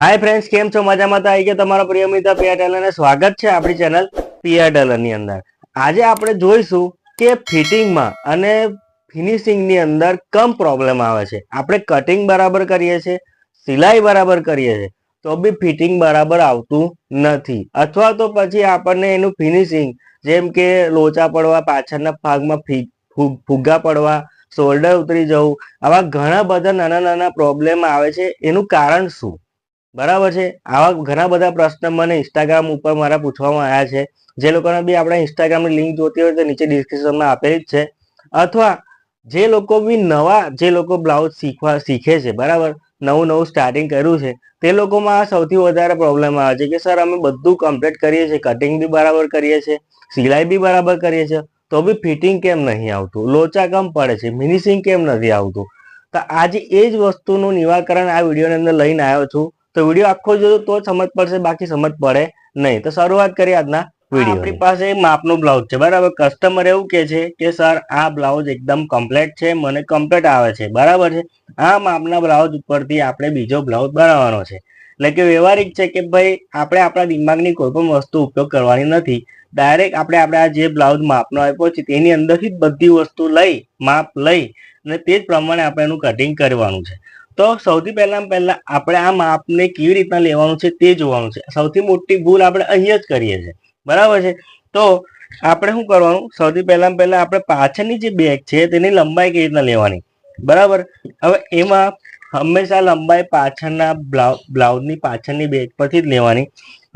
Hi friends કેમ છો? મજામાં તો આવી ગયા તમારો પ્રિય મિત્ર પિયા ટેલર અને સ્વાગત છે આપણી ચેનલ પિયા ટેલરની અંદર. આજે આપણે જોઈશું કે ફિટિંગમાં અને ફિનિશિંગની અંદર કમ પ્રોબ્લેમ આવે છે. આપણે કટિંગ બરાબર કરીએ છીએ, સિલાઈ બરાબર કરીએ છીએ, તો બી ફિટિંગ બરાબર આવતું નથી. અથવા તો પછી આપણને એનું ફિનિશિંગ જેમ કે લોચા પડવા, પાછળના ભાગમાં ફુગ્ગા પડવા શોલ્ડર ઉતરી જવું, આવા ઘણા બધા નાના નાના પ્રોબ્લેમ આવે છે. એનું કારણ શું? બરાબર છે? આવા ઘણા બધા પ્રશ્ન મને ઇન્સ્ટાગ્રામ ઉપર મારા પૂછવામાં આવ્યા છે. જે લોકોને બી આપણે ઇન્સ્ટાગ્રામની લિંક જોતી હોય તો નીચે ડિસ્ક્રિપ્શનમાં આપેલી જ છે. અથવા જે લોકો બી નવા જે લોકો બ્લાઉઝ શીખવા શીખે છે, બરાબર? નવું નવું સ્ટાર્ટિંગ કર્યું છે, તે લોકોમાં આ સૌથી વધારે પ્રોબ્લેમ આવે છે કે, સર, અમે બધું કમ્પ્લીટ કરીએ છીએ કટિંગ બી બરાબર કરીએ છીએ, સિલાઈ બી બરાબર કરીએ છીએ, તો બી ફિટિંગ કેમ નહીં આવતું? લોચા કેમ પડે છે? ફિનિશિંગ કેમ નથી આવતું? તો આજે એ જ વસ્તુનું નિવારણ આ વિડીયોની અંદર લઈને આવ્યો છું. તો વીડિયો આખો જોજો તો જ સમજ પડશે બાકી સમજ પડે નહીં. તો શરૂઆત કરીએ આજના વીડિયો આપણી પાસે માપનો બ્લાઉઝ છે બરાબર? કસ્ટમર એવું કે છે કે સર આ બ્લાઉઝ એકદમ કમ્પ્લેટ છે મને કમ્પ્લેટ આવે છે. બરાબર છે? આ માપના બ્લાઉઝ ઉપરથી આપણે બીજો બ્લાઉઝ બનાવવાનો છે. એટલે કે વ્યવહારિક છે કે ભાઈ આપણે આપણા દિમાગની કોઈ પણ વસ્તુ ઉપયોગ કરવાની નથી. ડાયરેક્ટ આપણે આપણે આ જે બ્લાઉઝ માપનો આપ્યો છે તેની અંદરથી જ બધી વસ્તુ લઈ માપ લઈ અને તે જ પ્રમાણે આપણે એનું કટિંગ કરવાનું છે. તો સૌથી પહેલા પહેલા આપણે આ માપને કેવી રીતના લેવાનું છે તે જોવાનું છે. સૌથી મોટી ભૂલ આપણે અહીંયા જ કરીએ છીએ. બરાબર છે? તો આપણે શું કરવાનું? સૌથી પહેલા પહેલા આપણે પાછળની જે બેગ છે તેની લંબાઈ કેવી રીતના લેવાની? બરાબર? હવે એમાં હંમેશા લંબાઈ પાછળના બ્લાઉ, બ્લાઉઝની પાછળની બેગ પરથી જ લેવાની.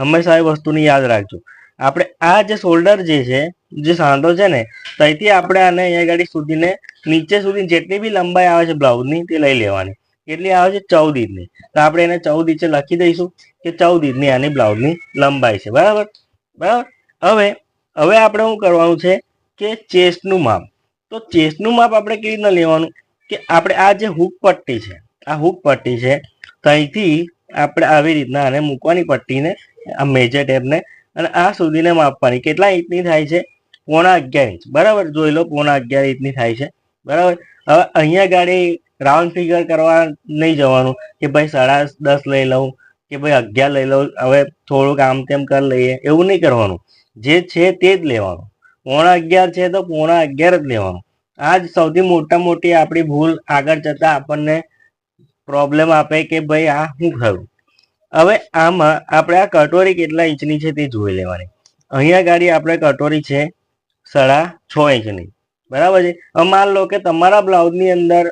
હંમેશા એ વસ્તુને યાદ રાખજો. આપણે આ જે શોલ્ડર જે છે, જે સાંધો છે ને, ત્યાંથી આપણે આને અહીંયા ગાડી સુધીને નીચે સુધી જેટલી બી લંબાઈ આવે છે બ્લાઉઝની, તે લઈ લેવાની. કેટલી આવે છે ચૌદ ઇંચની. તો આપણે એને ચૌદ ઇંચે લખી દઈશું કે ચૌદ ઇંચની આની બ્લાઉઝની લંબાઈ છે. બરાબર? બરાબર? હવે હવે આપણે શું કરવાનું છે કે ચેસ્ટનું માપ. તો ચેસ્ટનું માપ આપણે કેવી રીતના લેવાનું? કે આપણે આ જે હુક પટ્ટી છે, આ હુક પટ્ટી છે ત્યાંથી આપણે આવી રીતના આને મૂકવાની પટ્ટીને, આ મેજર ટેપને, અને આ સુધીને માપવાની. કેટલા ઇંચની થાય છે? પોણા અગિયાર ઇંચ. બરાબર? જોઈ લો, પોણા અગિયાર ઇંચની થાય છે. બરાબર? હવે અહીંયા ગાડી રાઉન્ડ ફિગર કરવા નહીં જવાનું. કે ભાઈ સાડા દસ લઈ લઉં, કે ભાઈ અગિયાર લઈ લઉં, હવે થોડુંક આમ તેમ કરી લઈએ, એવું નહીં કરવાનું. જે છે તે જ લેવાનું. પોણા અગિયાર છે તો પોણા અગિયાર જ લેવાનું. આ જ સૌથી મોટા મોટી આપણી ભૂલ આગળ જતા આપણને પ્રોબ્લેમ આપે કે ભાઈ આ શું થયું? હવે આમાં આપણે આ કટોરી કેટલા ઇંચની છે તે જોઈ લેવાની. અહીંયા ગાડી આપણે કટોરી છે સાડા છ ઇંચની. બરાબર છે? માન લો કે તમારા બ્લાઉઝની અંદર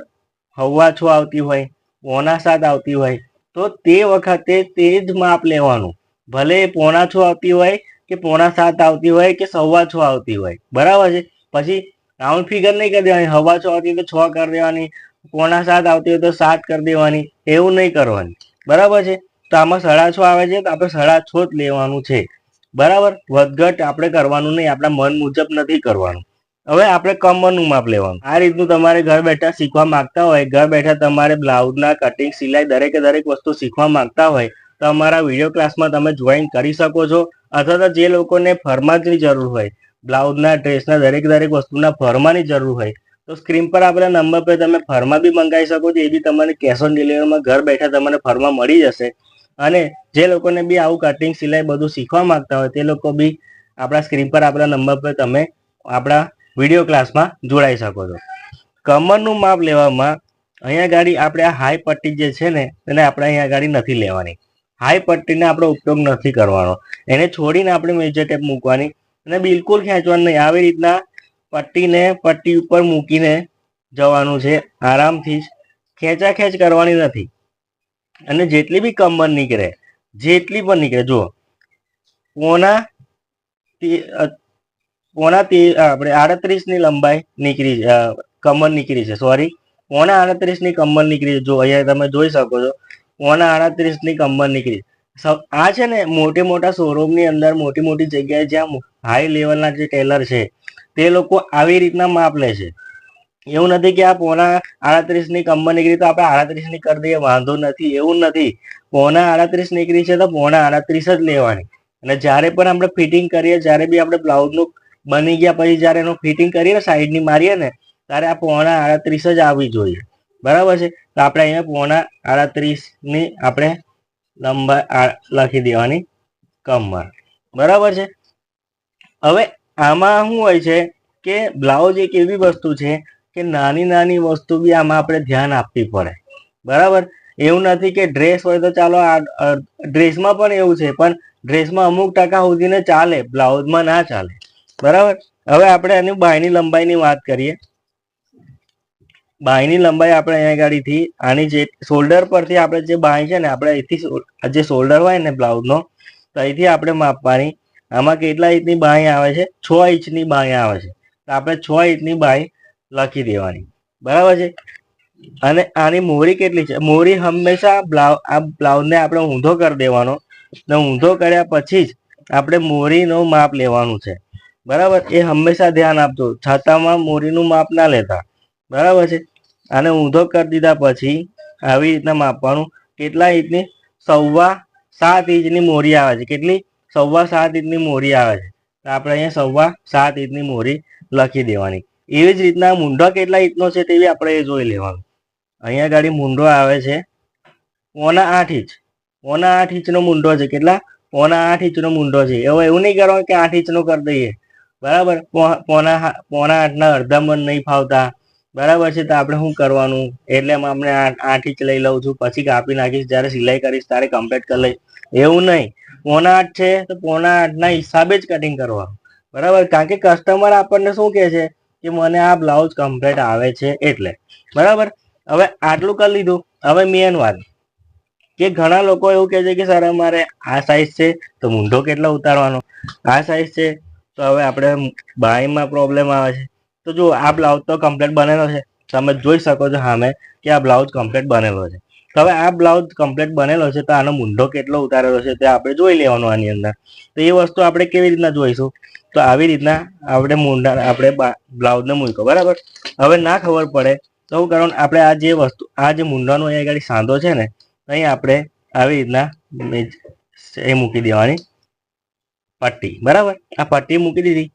હવા છો આવતી હોય, પોણા સાત આવતી હોય, તો તે વખતે તે જ માપ લેવાનું. ભલે પોણા છો આવતી હોય કે પોણા સાત આવતી હોય કે સવા છો આવતી હોય, બરાબર છે? પછી રાઉન્ડ ફિગર નહીં કરી દેવાની, હવા છો આવતી તો છ કરી દેવાની, પોણા સાત આવતી હોય તો સાત કરી દેવાની, એવું નહીં કરવાની, બરાબર છે? તો આમાં સાડા છ આવે છે, તો આપણે સાડા છ જ લેવાનું છે, બરાબર? વધઘટ આપણે કરવાનું નહીં, આપણા મન મુજબ નથી કરવાનું. હવે આપણે કમરનું માપ લેવાનું. આ રીતનું તમારે ઘર બેઠા શીખવા માંગતા હોય, ઘર બેઠા તમારે બ્લાઉઝના કટિંગ સિલાઈ દરેકે દરેક વસ્તુ શીખવા માંગતા હોય, તો અમારા વીડિયો ક્લાસમાં તમે જોઈન કરી શકો છો. અથવા તો જે લોકોને ફરમાની જરૂર હોય બ્લાઉઝના ડ્રેસના દરેક દરેક વસ્તુના ફરમાની જરૂર હોય, તો સ્ક્રીન પર આપેલા નંબર પર તમે ફરમા બી મંગાવી શકો છો, એ બી તમને કેશ ઓન ડિલિવરીમાં ઘર બેઠા તમને ફરમા મળી જશે. અને જે લોકોને બી આવું કટિંગ સિલાઈ બધું શીખવા માંગતા હોય, તે લોકો બી આપણા સ્ક્રીન પર આપેલા નંબર પર તમે આપણા વીડિયો ક્લાસમાં જોડાઈ શકો છો. કમરનું માપ લેવામાં અહીંયા ગાડી આપણે આ હાઈ પટ્ટી જે છે ને તેને આપણે અહીંયા ગાડી નથી લેવાની. હાઈ પટ્ટીને આપણો ઉપયોગ નથી કરવાનો. એને છોડીને આપણે મેજર ટેપ મૂકવાની અને બિલકુલ ખેંચવાનું નહીં. આવી રીતના પટ્ટીને પટ્ટી ઉપર મૂકીને જવાનું છે. આરામથી જ ખેંચા ખેંચ કરવાની નથી. અને જેટલી બી કમર નીકળે જેટલી પણ નીકળે જુઓ. અ, પોણા તે આપણે આડત્રીસની લંબાઈ નીકળી કમર નીકળી છે સોરી પોણા આડત્રીસની કમર નીકળી છે. જો અહીંયા તમે જોઈ શકો છો પોણા આડત્રીસની કમર નીકળી. આ છે ને મોટી મોટા શોરૂમની અંદર મોટી મોટી જગ્યાએ જ્યાં હાઈ લેવલના જે ટેલર છે, તે લોકો આવી રીતના માપ લે છે. એવું નથી કે આ પોણા આડત્રીસની કમર નીકળી તો આપણે આડત્રીસની કરી દઈએ, વાંધો નથી, એવું નથી. પોણા આડત્રીસ નીકળી છે તો પોણા આડત્રીસ જ લેવાની. અને જ્યારે પણ આપણે ફિટિંગ કરીએ, જ્યારે બી આપણે બ્લાઉઝનું બની ગયા પછી જ્યારે એનું ફિટિંગ કરીએ સાઈડની મારીએ ને, ત્યારે આ પોણા આડત્રીસ જ આવવી જોઈએ. બરાબર છે? તો આપણે અહીંયા પોણા આડત્રીસની આપણે લંબાઈ લખી દેવાની કમર. બરાબર છે? હવે આમાં શું હોય છે કે બ્લાઉઝ એક એવી વસ્તુ છે કે નાની નાની વસ્તુ બી આમાં આપણે ધ્યાન આપવી પડે. બરાબર? એવું નથી કે ડ્રેસ હોય તો ચાલો આ ડ્રેસમાં પણ એવું છે, પણ ડ્રેસમાં અમુક ટકા સુધીને ચાલે બ્લાઉઝમાં ના ચાલે. બરાબર? હવે આપણે એની બાયની લંબાઈની વાત કરીએ. બાયની લંબાઈ આપણે અહીંયા ગાડીથી, આની જે શોલ્ડર પરથી આપણે જે બાય છે ને, આપણે અહીંથી જે શોલ્ડર હોય ને બ્લાઉઝનો, તો અહીંથી આપણે માપવાની. આમાં કેટલા ઇંચની બાય આવે છે? છ ઇંચની બાય આવે છે. તો આપણે છ ઇંચની બાય લખી દેવાની. બરાબર છે? અને આની મોરી કેટલી છે? મોરી હંમેશા બ્લાઉ, આ બ્લાઉઝને આપણે ઊંધો કરી દેવાનો. ને ઊંધો કર્યા પછી જ આપણે મોરીનો માપ લેવાનું છે. બરાબર? એ હંમેશા ધ્યાન આપજો. છાતામાં મોરીનું માપ ના લેતા. બરાબર છે? આને ઊંધો કરી દીધા પછી આવી રીતના માપવાનું. કેટલા ઇંચની? સવા સાત ઇંચની મોરી આવે છે. કેટલી? સવા સાત ઇંચની મોરી આવે છે. આપણે અહીંયા સવા સાત ઇંચની મોરી લખી દેવાની. એવી જ રીતના મૂંઢો કેટલા ઇંચનો છે તે આપણે એ જોઈ લેવાનું. અહીંયા ગાડી મૂંઢો આવે છે. પોના આઠ ઇંચ. પોના આઠ ઇંચનો મૂંઢો છે. કેટલા? પોના આઠ ઇંચનો મૂંઢો છે. એવો એવું નહીં કરવાનું કે આઠ ઇંચનો કરી દઈએ. બરાબર? પોણા પોના આઠના અડધા મન નહીં ફાવતા. બરાબર છે, તો આપણે શું કરવાનું? એટલે હું આપણે આઠ ઇંચ લઈ લઉં છું, પછી કાપી નાખીશ, જ્યારે સિલાઈ કરીશ, ત્યારે કમ્પ્લીટ કરી લઈશ. એવું નહીં. પોના આઠ છે, તો પોના આઠના હિસાબે જ કટિંગ કરવાનું. બરાબર? કારણ કે કસ્ટમર આપણને શું કહે છે? કે મને આ બ્લાઉઝ કમ્પ્લીટ આવે છે એટલે. બરાબર? હવે આટલું કરી લીધું. હવે મેન વાત. કે ઘણા લોકો એવું કહે છે કે, સર, અમારે આ સાઈઝ છે, તો મૂંઢો કેટલો ઉતારવાનો? આ સાઈઝ છે તો હવે આપણે બાયમાં પ્રોબ્લેમ આવે છે. તો જો આ બ્લાઉઝ તો કમ્પ્લેટ બનેલો છે. તમે જોઈ શકો છો સામે કે આ બ્લાઉઝ કમ્પ્લેટ બનેલો છે. તો હવે આ બ્લાઉઝ કમ્પ્લેટ બનેલો છે તો આનો મૂંઢો કેટલો ઉતારેલો છે તે આપણે જોઈ લેવાનું આની અંદર. તો એ વસ્તુ આપણે કેવી રીતના જોઈશું? તો આવી રીતના આપણે મૂંઢા આપણે બ્લાઉઝને મૂકો બરાબર? હવે ના ખબર પડે તો કરવાનું આપણે આ જે વસ્તુ, આ જે મૂંઢાનો અહીંયા આગળ સાંધો છે ને, અહીં આપણે આવી રીતના એ મૂકી દેવાની. પટ્ટી બરાબર? આ પટ્ટી મૂકી દીધી.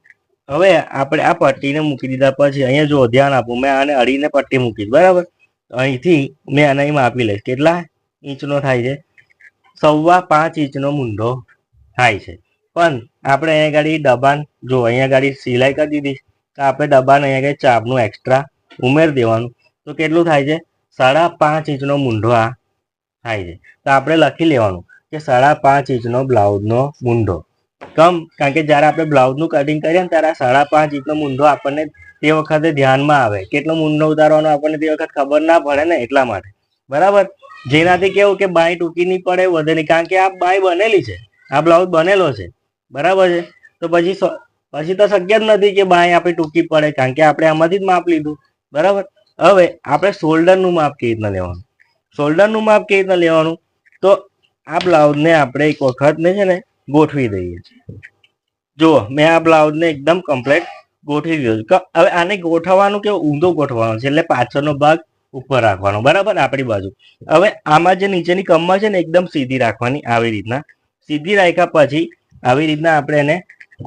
હવે આપણે આ પટ્ટીને મૂકી દીધા પછી અહીંયા જો ધ્યાન આપો, મેં આને અડીને પટ્ટી મૂકી. બરાબર? અહીંથી મેં આને માપી લઈશ. કેટલા? ઇંચનો થાય છે. સવા પાંચ ઇંચનો મૂંઢો થાય છે. પણ આપણે અહીંયા ગાડી દબાણ જો અહીંયા ગાડી સિલાઈ કરી દીધી. તો આપણે દબાણ અહીંયા ગાડી ચાપનું એક્સ્ટ્રા ઉમેરી દેવાનું. તો કેટલું થાય છે? સાડા પાંચ ઇંચનો મૂંઢો આ થાય છે. તો આપણે લખી લેવાનું કે સાડા પાંચ ઇંચનો બ્લાઉઝનો મૂંઢો કમ. કારણ કે જ્યારે આપણે બ્લાઉઝનું કટિંગ કરીએ ને ત્યારે સાડા પાંચ ઇંચનો મૂંઢો આપણને તે વખતે ધ્યાનમાં આવે. કેટલો મૂંઢો ઉતારવાનો આપણને તે વખત ખબર ના પડે ને એટલા માટે. બરાબર? જેનાથી કેવું કે બાય ટૂંકી નહીં પડે, વધે નહીં. કારણ કે આ બાય બનેલી છે. આ બ્લાઉઝ બનેલો છે. બરાબર છે? તો પછી પછી તો શક્ય જ નથી કે બાય આપણી ટૂંકી પડે. કારણ કે આપણે આમાંથી જ માપ લીધું. બરાબર? હવે આપણે શોલ્ડરનું માપ કેવી રીતના લેવાનું? શોલ્ડરનું માપ કેવી રીતના લેવાનું? તો આ બ્લાઉઝને આપણે એક વખત ને છે ને ગોઠવી દઈએ. જુઓ, મેં આ બ્લાઉઝને એકદમ કમ્પ્લેટ ગોઠવી દીધો. હવે આને ગોઠવવાનું કે ઊંધો ગોઠવવાનો છે, એટલે પાછળનો ભાગ ઉપર રાખવાનો. બરાબર? આપણી બાજુ. હવે આમાં જે નીચેની કમર છે ને, એકદમ સીધી રાખવાની આવી રીતના. સીધી રાખ્યા પછી આવી રીતના આપણે એને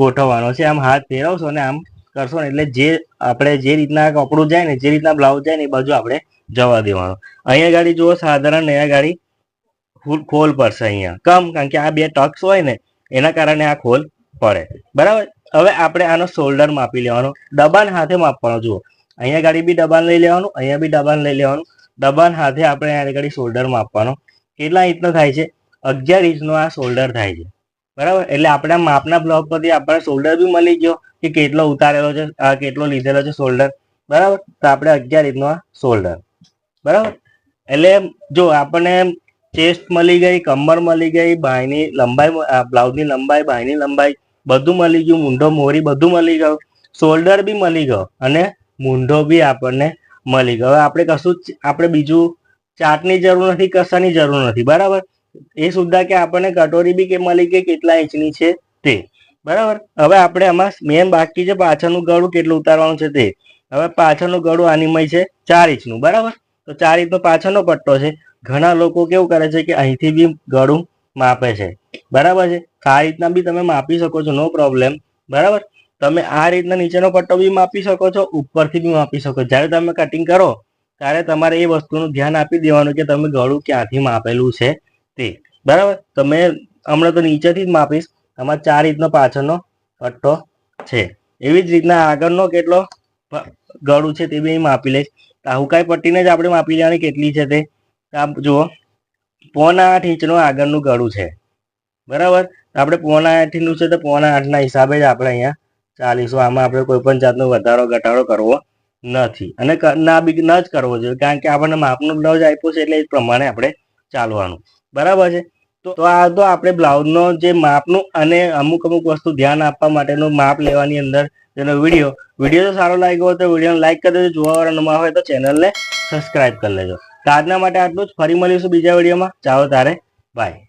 ગોઠવવાનો છે. આમ હાથ ફેરવશો ને આમ કરશો ને, એટલે જે આપણે જે રીતના કપડું જાય ને, જે રીતના બ્લાઉઝ જાય ને, એ બાજુ આપણે જવા દેવાનો. અહીંયા ગાડી જુઓ, સાધારણ અહીંયા ગાડી ખોલ પડશે અહીંયા. કમ, કારણ કે આ બે ટક્સ હોય ને એના કારણે આ ખોલ પડે. બરાબર? હવે આપણે આનો શોલ્ડર માપી લેવાનો. દબાણ હાથે માપવાનો, જુઓ. અહીંયા ગાડી બી દબાણ લઈ લેવાનું, અહીંયા બી દબાણ લઈ લેવાનું. દબાણ હાથે આપણે આ ગાડી શોલ્ડર માપવાનો. કેટલા ઇંચનો થાય છે? અગિયાર ઇંચનો આ શોલ્ડર થાય છે. બરાબર? એટલે આપણા માપના બ્લોક પરથી આપણને શોલ્ડર બી મળી ગયો કે કેટલો ઉતારેલો છે કેટલો લીધેલો છે શોલ્ડર બરાબર? તો આપણે અગિયાર ઇંચનો આ શોલ્ડર બરાબર? એટલે જો આપણને ચેસ્ટ મળી ગઈ, કમર મળી ગઈ, બાયની લંબાઈ બ્લાઉઝની લંબાઈ, બાયની લંબાઈ બધું મળી ગયું મૂંઢો મોરી બધું મળી ગયું. શોલ્ડર બી મળી ગયો અને મૂંઢો બી આપણને મળી ગયો. હવે આપણે કશું આપણે બીજું ચાટની જરૂર નથી, કશાની જરૂર નથી, બરાબર? એ સુદ્ધા કે આપણને કટોરી બી કે મળી ગઈ કેટલા ઇંચની છે તે, બરાબર? હવે આપણે આમાં મેન બાકી છે પાછળનું ગળું કેટલું ઉતારવાનું છે તે. હવે પાછળનું ગળું આનીમય છે ચાર ઇંચનું, બરાબર? તો ચાર ઇંચનો પાછળનો પટ્ટો છે. ઘણા લોકો કેવું કરે છે કે અહીંથી બી ગળું માપે છે. બરાબર છે? આ રીતના બી તમે માપી શકો છો, નો પ્રોબ્લેમ બરાબર? તમે આ રીતના નીચેનો પટ્ટો બી માપી શકો છો, ઉપરથી બી માપી શકો જ્યારે તમે કટિંગ કરો, ત્યારે તમારે એ વસ્તુનું ધ્યાન આપી દેવાનું કે તમે ગળું ક્યાંથી માપેલું છે તે. બરાબર? તમે હમણાં તો નીચેથી જ માપીશ. આમાં ચાર રીતનો પાછળનો પટ્ટો છે. એવી જ રીતના આગળનો કેટલો ગળું છે તે બી માપી લઈશ. આહુકાઈ પટ્ટીને જ આપણે માપી લેવાની કેટલી છે તે? આ જુઓ, પોણા આઠ ઇંચનું આગળનું ગળું છે. બરાબર? આપણે પોણા આઠનું છે તો પોણા આઠના હિસાબે જ આપણે અહીંયા ચાલીશું. આમાં આપણે કોઈ પણ જાતનો વધારો ઘટાડો કરવો નથી. અને ના બી, ન જ કરવો જોઈએ, કારણ કે આપણને માપનો બ્લાઉઝ આપ્યો છે એટલે એ પ્રમાણે આપણે ચાલવાનું. બરાબર છે? તો આ તો આપણે બ્લાઉઝનો જે માપનું અને અમુક અમુક વસ્તુ ધ્યાન આપવા માટેનું માપ લેવાની અંદર તેનો વીડિયો. વીડિયો જો સારો લાગ્યો હોય તો વિડીયોને લાઇક કરી દેજો. જોવાવાળા નવા હોય તો ચેનલને સબસ્ક્રાઇબ કરી લેજો. તો આજના માટે આટલું જ. ફરી મળીશું બીજા વિડીયોમાં. ચાલો તારે. બાય